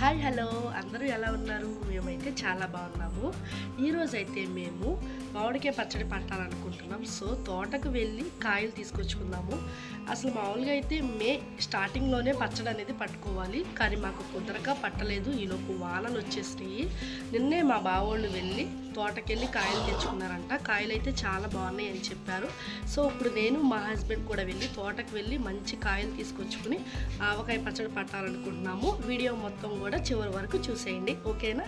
Hi hello. అందరూ ఎలా ఉన్నారు? మేమైతే చాలా బాగున్నాము. ఈరోజైతే మేము మామిడికాయ పచ్చడి పట్టాలనుకుంటున్నాం. సో తోటకు వెళ్ళి కాయలు తీసుకొచ్చుకుందాము. అసలు మామూలుగా అయితే మే స్టార్టింగ్లోనే పచ్చడి అనేది పట్టుకోవాలి. కానీ మాకు కుదరక పట్టలేదు. ఈలోపు వానలు వచ్చేసినాయి. నిన్నే మా బావోళ్ళు వెళ్ళి తోటకెళ్ళి కాయలు తెచ్చుకున్నారంట. కాయలు అయితే చాలా బాగున్నాయి అని చెప్పారు. సో ఇప్పుడు నేను మా హస్బెండ్ కూడా వెళ్ళి తోటకు వెళ్ళి మంచి కాయలు తీసుకొచ్చుకుని ఆవకాయ పచ్చడి పట్టాలనుకుంటున్నాము. వీడియో మొత్తం కూడా చివరి వరకు చూసేయండి. ఓకేనా?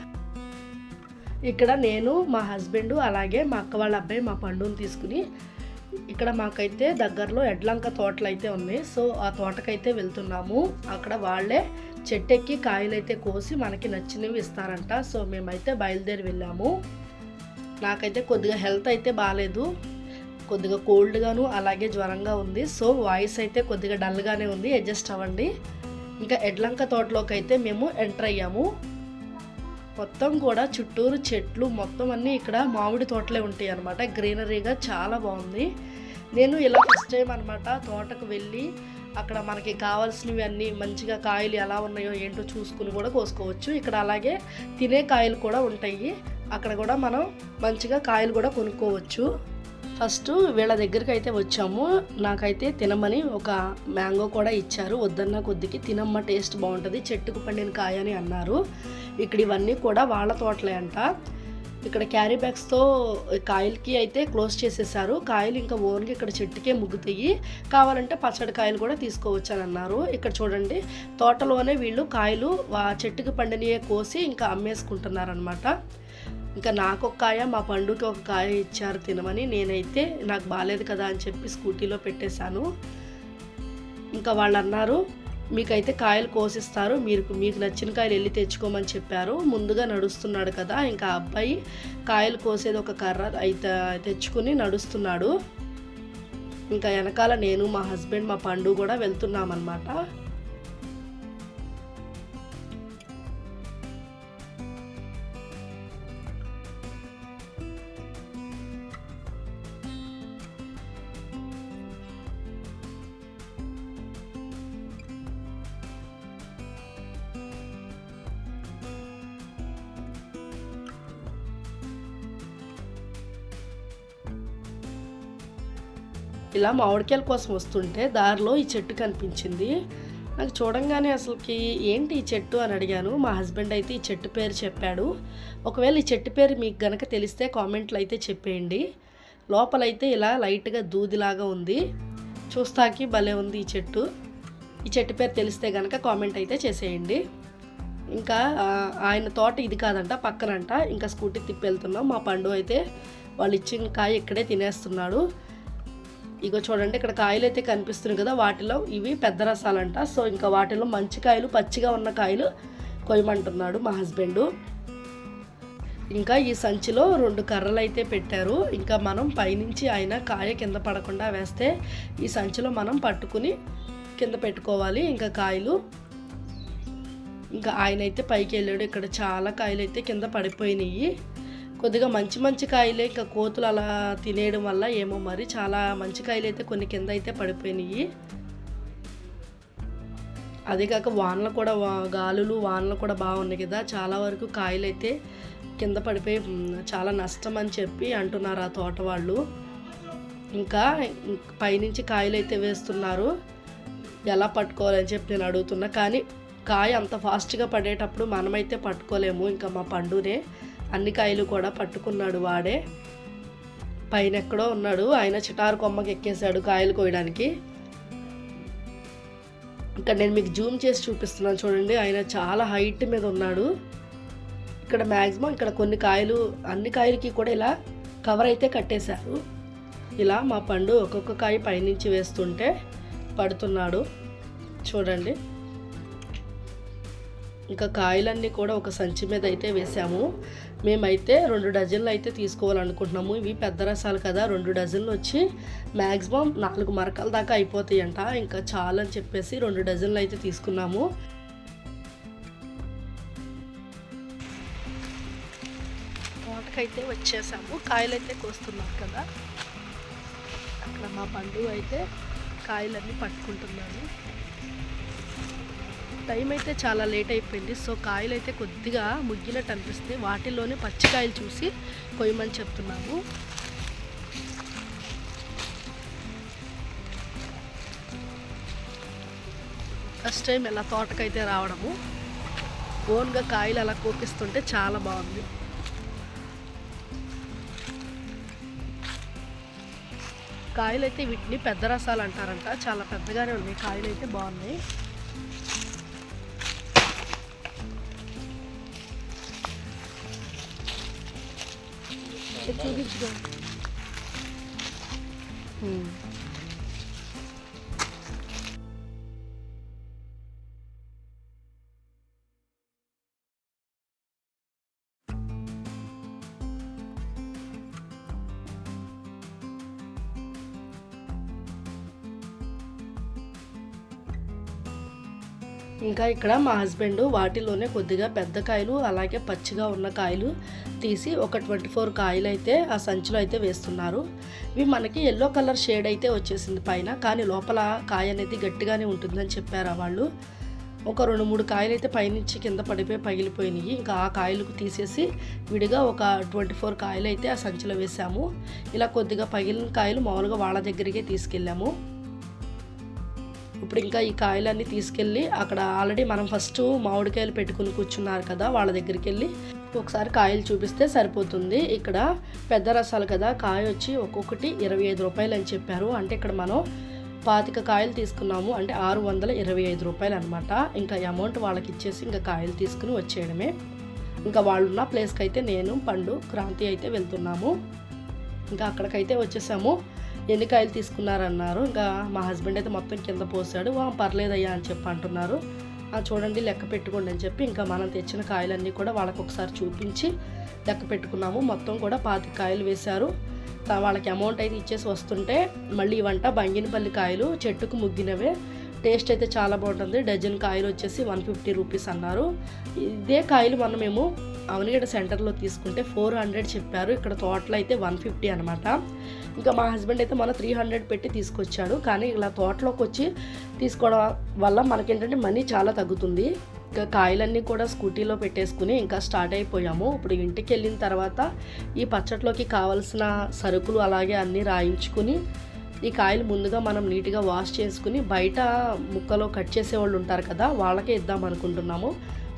ఇక్కడ నేను మా హస్బెండ్ అలాగే మా అక్క వాళ్ళ అబ్బాయి మా పండుని తీసుకుని ఇక్కడ మాకైతే దగ్గరలో ఎడ్లంక తోటలు అయితే ఉన్నాయి. సో ఆ తోటకైతే వెళ్తున్నాము. అక్కడ వాళ్ళే చెట్టెక్కి కాయలు అయితే కోసి మనకి నచ్చినవి ఇస్తారంట. సో మేమైతే బయలుదేరి వెళ్ళాము. నాకైతే కొద్దిగా హెల్త్ అయితే బాగాలేదు కొద్దిగా కోల్డ్గాను అలాగే జ్వరంగా ఉంది. సో వాయిస్ అయితే కొద్దిగా డల్గానే ఉంది. అడ్జస్ట్ అవ్వండి. ఇంకా ఎడ్లంక తోటలోకి అయితే మేము ఎంటర్ అయ్యాము. మొత్తం కూడా చుట్టూరు చెట్లు మొత్తం అన్నీ ఇక్కడ మామిడి తోటలే ఉంటాయి అనమాట గ్రీనరీగా చాలా బాగుంది. నేను ఇలా ఫస్ట్ టైం అనమాట తోటకు వెళ్ళి అక్కడ మనకి కావాల్సినవి అన్నీ మంచిగా కాయలు ఎలా ఉన్నాయో ఏంటో చూసుకుని కూడా కోసుకోవచ్చు. ఇక్కడ అలాగే తినే కాయలు కూడా ఉంటాయి. అక్కడ కూడా మనం మంచిగా కాయలు కూడా కొనుక్కోవచ్చు. ఫస్ట్ వీళ్ళ దగ్గరికి అయితే వచ్చాము. నాకైతే తినమని ఒక మ్యాంగో కూడా ఇచ్చారు. వద్దన్న కొద్దికి తినమ్మ టేస్ట్ బాగుంటుంది. చెట్టుకు పండిన కాయ అని అన్నారు. ఇక్కడ ఇవన్నీ కూడా వాళ్ళ తోటలే అంట. ఇక్కడ క్యారీ బ్యాగ్స్తో కాయలకి అయితే క్లోజ్ చేసేసారు. కాయలు ఇంకా ఓన్లీ ఇక్కడ చెట్టుకే ముగ్గుతాయి. కావాలంటే పచ్చడి కాయలు కూడా తీసుకోవచ్చు అని అన్నారు. ఇక్కడ చూడండి తోటలోనే వీళ్ళు కాయలు వా- చెట్టుకి పండినయే కోసి ఇంకా అమ్మేసుకుంటున్నారు అనమాట ఇంకా నాకు ఒక కాయ మా పండుకి ఒక కాయ ఇచ్చారు తినమని. నేనైతే నాకు బాగాలేదు కదా అని చెప్పి స్కూటీలో పెట్టేశాను. ఇంకా వాళ్ళు అన్నారు మీకైతే కాయలు కోసిస్తారు మీరు మీకు నచ్చిన కాయలు వెళ్ళి తెచ్చుకోమని చెప్పారు. ముందుగా నడుస్తున్నాడు కదా ఇంకా అబ్బాయి కాయలు కోసేది ఒక కర్ర అయితే తెచ్చుకుని నడుస్తున్నాడు. ఇంకా వెనకాల నేను మా హస్బెండ్ మా పండు కూడా వెళ్తున్నాం ఇలా మామిడికాయల కోసం వస్తుంటే దారిలో ఈ చెట్టు కనిపించింది. నాకు చూడంగానే అసలుకి ఏంటి ఈ చెట్టు అని అడిగాను. మా హస్బెండ్ అయితే ఈ చెట్టు పేరు చెప్పాడు. ఒకవేళ ఈ చెట్టు పేరు మీకు గనక తెలిస్తే కామెంట్లు అయితే చెప్పేయండి. లోపలైతే ఇలా లైట్గా దూదిలాగా ఉంది. చూస్తాకి భలే ఉంది ఈ చెట్టు. ఈ చెట్టు పేరు తెలిస్తే గనక కామెంట్ అయితే చేసేయండి. ఇంకా ఆయన తోట ఇది కాదంట పక్కనంట. ఇంకా స్కూటీ తిప్పి వెళ్తున్నాం. మా పండు అయితే వాళ్ళు ఇచ్చిన కాయ ఇక్కడే తినేస్తున్నాడు. ఇగో చూడండి ఇక్కడ కాయలు అయితే కనిపిస్తున్నాయి కదా వాటిలో ఇవి పెద్ద రసాలంట. సో ఇంకా వాటిలో మంచి కాయలు పచ్చిగా ఉన్న కాయలు కొయ్యమంటున్నాడు మా హస్బెండు. ఇంకా ఈ సంచిలో రెండు కర్రలు అయితే పెట్టారు. ఇంకా మనం పైనుంచి ఆయన కాయ కింద పడకుండా వేస్తే ఈ సంచిలో మనం పట్టుకుని కింద పెట్టుకోవాలి. ఇంకా కాయలు ఇంకా ఆయన అయితే పైకి వెళ్ళాడు. ఇక్కడ చాలా కాయలు అయితే కింద పడిపోయినాయి. కొద్దిగా మంచి మంచి కాయలే ఇంకా కోతులు అలా తినేయడం వల్ల ఏమో మరి. చాలా మంచి కాయలు అయితే కొన్ని కింద అయితే పడిపోయినాయి. అదే కాక వానలు కూడా వా- గాలులు వానలు కూడా బాగున్నాయి కదా. చాలా వరకు కాయలు అయితే కింద పడిపోయి చాలా నష్టం అని చెప్పి అంటున్నారు ఆ తోట వాళ్ళు. ఇంకా పైనుంచి కాయలు అయితే వేస్తున్నారు. ఎలా పట్టుకోవాలని చెప్పి నేను అడుగుతున్నా. కానీ కాయ అంత ఫాస్ట్గా పడేటప్పుడు మనమైతే పట్టుకోలేము. ఇంకా మా పండునే అన్ని కాయలు కూడా పట్టుకున్నాడు వాడే. పైన ఎక్కడో ఉన్నాడు. ఆయన చిటారు కొమ్మకి ఎక్కేశాడు కాయలు కోయడానికి. ఇక్కడ నేను మీకు జూమ్ చేసి చూపిస్తున్నాను చూడండి. ఆయన చాలా హైట్ మీద ఉన్నాడు. ఇక్కడ మ్యాక్సిమం ఇక్కడ కొన్ని కాయలు అన్ని కాయలకి కూడా ఇలా కవర్ అయితే కట్టేశారు. ఇలా మా పండు ఒక్కొక్క కాయ పైనుంచి వేస్తుంటే పడుతున్నాడు. చూడండి. ఇంకా కాయలన్నీ కూడా ఒక సంచి మీద అయితే వేసాము మేమైతే రెండు డజన్లు అయితే తీసుకోవాలనుకుంటున్నాము. ఇవి పెద్ద రసాలు కదా రెండు డజన్లు వచ్చి మ్యాక్సిమం నాలుగు మరకల దాకా అయిపోతాయంట. ఇంకా చాలని అని చెప్పేసి రెండు డజన్లు అయితే తీసుకున్నాము. తోటకైతే వచ్చేసాము. కాయలు అయితే కోస్తున్నారు కదా. అక్కడ మా పండు అయితే కాయలన్నీ పట్టుకుంటున్నాను టైం అయితే చాలా లేట్ అయిపోయింది సో కాయలు అయితే కొద్దిగా ముగ్గినట్టు అనిపిస్తుంది వాటిల్లోనే పచ్చికాయలు చూసి కొయ్యమని చెప్తున్నాము. ఫస్ట్ టైం ఇలా తోటకైతే రావడము. ఓన్గా కాయలు అలా కోపిస్తుంటే చాలా బాగుంది. కాయలు అయితే వీటిని పెద్ద రసాలు అంటారంట. చాలా పెద్దగానే ఉన్నాయి. కాయలు అయితే బాగున్నాయి. 这个嗯。ఇంకా ఇక్కడ మా హస్బెండ్ వాటిలోనే కొద్దిగా పెద్ద కాయలు అలాగే పచ్చిగా ఉన్న కాయలు తీసి ఒక ట్వంటీ ఫోర్ కాయలు అయితే ఆ సంచిలో అయితే వేస్తున్నారు. ఇవి మనకి ఎల్లో కలర్ షేడ్ అయితే వచ్చేసింది పైన కానీ లోపల కాయ అనేది గట్టిగానే ఉంటుందని చెప్పారు వాళ్ళు. ఒక రెండు మూడు కాయలు అయితే పైనుంచి కింద పడిపోయి పగిలిపోయినాయి. ఇంకా ఆ కాయలకు తీసేసి విడిగా ఒక ట్వంటీ ఫోర్ కాయలు అయితే ఆ సంచిలో వేసాము. ఇలా కొద్దిగా పగిలిన కాయలు మామూలుగా వాళ్ళ దగ్గరికే తీసుకెళ్ళాము. ఇప్పుడు ఇంకా ఈ కాయలన్నీ తీసుకెళ్ళి అక్కడ ఆల్రెడీ మనం ఫస్ట్ మామిడికాయలు పెట్టుకుని కూర్చున్నారు కదా వాళ్ళ దగ్గరికి వెళ్ళి ఒకసారి కాయలు చూపిస్తే సరిపోతుంది. ఇక్కడ పెద్ద రసాలు కదా కాయ వచ్చి ఒక్కొక్కటి ఇరవై ఐదు రూపాయలు అని చెప్పారు. అంటే ఇక్కడ మనం పాతిక కాయలు తీసుకున్నాము. అంటే ఆరు వందల ఇరవై ఐదు రూపాయలు అనమాట ఇంకా అమౌంట్ వాళ్ళకి ఇచ్చేసి ఇంకా కాయలు తీసుకుని వచ్చేయడమే. ఇంకా వాళ్ళున్న ప్లేస్కి అయితే నేను పండు క్రాంతి అయితే వెళ్తున్నాము. ఇంకా అక్కడికైతే వచ్చేసాము. ఎన్ని కాయలు తీసుకున్నారన్నారు. ఇంకా మా హస్బెండ్ అయితే మొత్తం కింద పోసాడు "వా, పర్లేదయ్యా అని చెప్పి అంటున్నారు. చూడండి లెక్క పెట్టుకోండి అని చెప్పి ఇంకా మనం తెచ్చిన కాయలన్నీ కూడా వాళ్ళకు ఒకసారి చూపించి లెక్క పెట్టుకున్నాము. మొత్తం కూడా పాతి కాయలు వేశారు. వాళ్ళకి అమౌంట్ అయితే ఇచ్చేసి వస్తుంటే మళ్ళీ వంట బంగినపల్లి కాయలు చెట్టుకు ముగ్గినవే. టేస్ట్ అయితే చాలా బాగుంటుంది. డజన్ కాయలు వచ్చేసి వన్ ఫిఫ్టీ రూపీస్ అన్నారు. ఇదే కాయలు మనం మేము అవనిగడ సెంటర్లో తీసుకుంటే ఫోర్ హండ్రెడ్ చెప్పారు. ఇక్కడ తోటలో అయితే వన్ ఫిఫ్టీ అనమాట ఇంకా మా హస్బెండ్ అయితే మన త్రీ హండ్రెడ్ పెట్టి తీసుకొచ్చాడు. కానీ ఇలా తోటలోకి వచ్చి తీసుకోవడం వల్ల మనకేంటంటే మనీ చాలా తగ్గుతుంది. ఇంకా కాయలన్నీ కూడా స్కూటీలో పెట్టేసుకుని ఇంకా స్టార్ట్ అయిపోయాము. ఇప్పుడు ఇంటికి వెళ్ళిన తర్వాత ఈ పచ్చట్లోకి కావలసిన సరుకులు అలాగే అన్నీ రాయించుకుని ఈ కాయలు ముందుగా మనం నీట్గా వాష్ చేసుకుని బయట ముక్కలో కట్ చేసే వాళ్ళు ఉంటారు కదా వాళ్ళకే ఇద్దాం అనుకుంటున్నాము.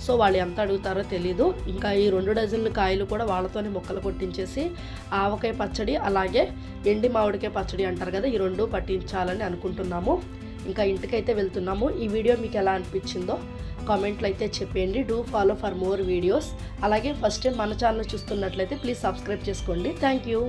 సో వాళ్ళు ఎంత అడుగుతారో తెలీదు. ఇంకా ఈ రెండు డజన్ల కాయలు కూడా వాళ్ళతోనే ముక్కలు కొట్టించేసి ఆవకాయ పచ్చడి అలాగే ఎండి మామిడికాయ పచ్చడి అంటారు కదా ఈ రెండు పట్టించాలని అనుకుంటున్నాము. ఇంకా ఇంటికైతే వెళ్తున్నాము. ఈ వీడియో మీకు ఎలా అనిపించిందో కామెంట్లు అయితే చెప్పేయండి. Do follow for more videos. అలాగే ఫస్ట్ టైం మన ఛానల్ చూస్తున్నట్లయితే ప్లీజ్ సబ్స్క్రైబ్ చేసుకోండి. Thank you.